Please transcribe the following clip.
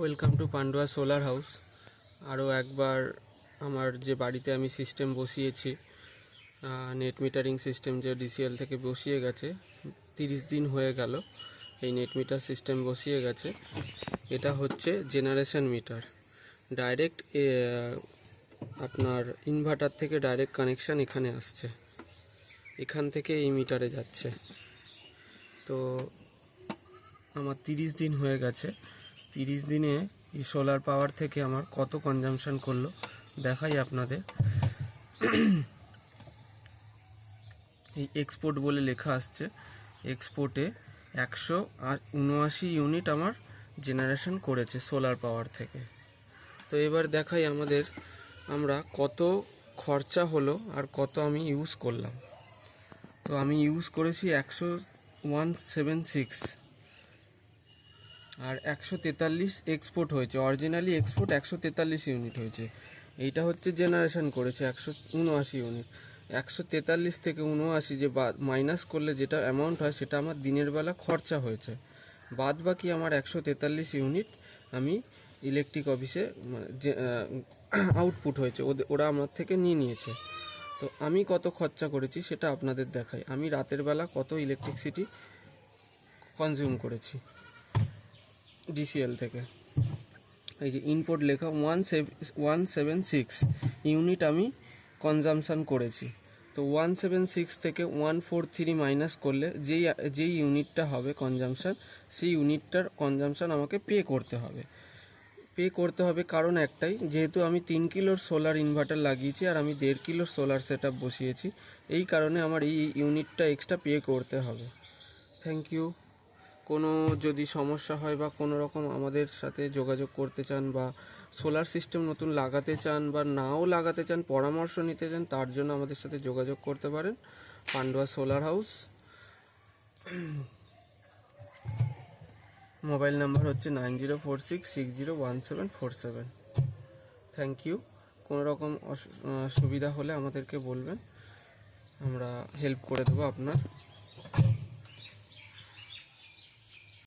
Welcome to Pandua solar house আরও একবার আমার যে বাড়িতে আমি সিস্টেম বসিয়েছি নেট মিটারিং সিস্টেম যে ডিসিএল থেকে বসিয়ে গেছে, তিরিশ দিন হয়ে গেল, এই নেট মিটার সিস্টেম বসিয়ে গেছে। এটা হচ্ছে জেনারেশন মিটার ডাইরেক্ট আপনার ইনভার্টার থেকে ডাইরেক্ট কানেকশান এখানে আসছে। এখান থেকে এই মিটারে যাচ্ছে। তো আমার তিরিশ দিন হয়ে গেছে। তিরিশ দিনে এই সোলার পাওয়ার থেকে আমার কত কনজামশন করল, দেখাই আপনাদের। এই এক্সপোর্ট বলে লেখা আসছে। এক্সপোর্টে একশো উনআশি ইউনিট আমার জেনারেশন করেছে সোলার পাওয়ার থেকে। তো এবার দেখাই আমাদের আমরা কত খরচা হলো আর কত আমি ইউজ করলাম। তো আমি ইউজ করেছি একশো ওয়ান সেভেন সিক্স আর একশো তেতাল্লিশ এক্সপোর্ট হয়েছে। অরিজিনালি এক্সপোর্ট একশো তেতাল্লিশ ইউনিট হয়েছে। এইটা হচ্ছে জেনারেশন করেছে, একশো উনআশি ইউনিট একশো তেতাল্লিশ থেকে উনআশি যে মাইনাস করলে যেটা অ্যামাউন্ট হয়, সেটা আমার দিনের বেলা খরচা হয়েছে। বাদ বাকি আমার একশো তেতাল্লিশ ইউনিট আমি ইলেকট্রিক অফিসে মানে যে আউটপুট হয়েছে। ওদের ওরা আমার থেকে নিয়ে নিয়েছে। তো আমি কত খরচা করেছি সেটা আপনাদের দেখাই। আমি রাতের বেলা কত ইলেকট্রিসিটি কনজিউম করেছি। ডিসিএল থেকে। এই যে ইনপুট লেখা one one seven six unit আমি কনজামশান করেছি। তো ওয়ান সেভেন সিক্স থেকে ওয়ান ফোর থ্রি মাইনাস করলে যেই যেই ইউনিটটা হবে কনজামশান সেই ইউনিটটার কনজামশান আমাকে পে করতে হবে। পে করতে হবে কারণ একটাই, যেহেতু আমি তিন কিলোর সোলার ইনভার্টার লাগিয়েছি আর আমি দেড় কিলোর সোলার সেট বসিয়েছি, এই কারণে আমার এই ইউনিটটা এক্সট্রা পে করতে হবে। থ্যাংক ইউ কোনো যদি সমস্যা হয় বা কোনো রকম আমাদের সাথে যোগাযোগ করতে চান বা সোলার সিস্টেম নতুন লাগাতে চান বা নাও লাগাতে চান, পরামর্শ নিতে চান, তার জন্য আমাদের সাথে যোগাযোগ করতে পারেন। Pandua solar house mobile number হচ্ছে nine zero four six six zero one seven four seven. Thank you কোনো রকম সুবিধা হলে আমাদেরকে বলবেন। আমরা হেল্প করে দেবো আপনার।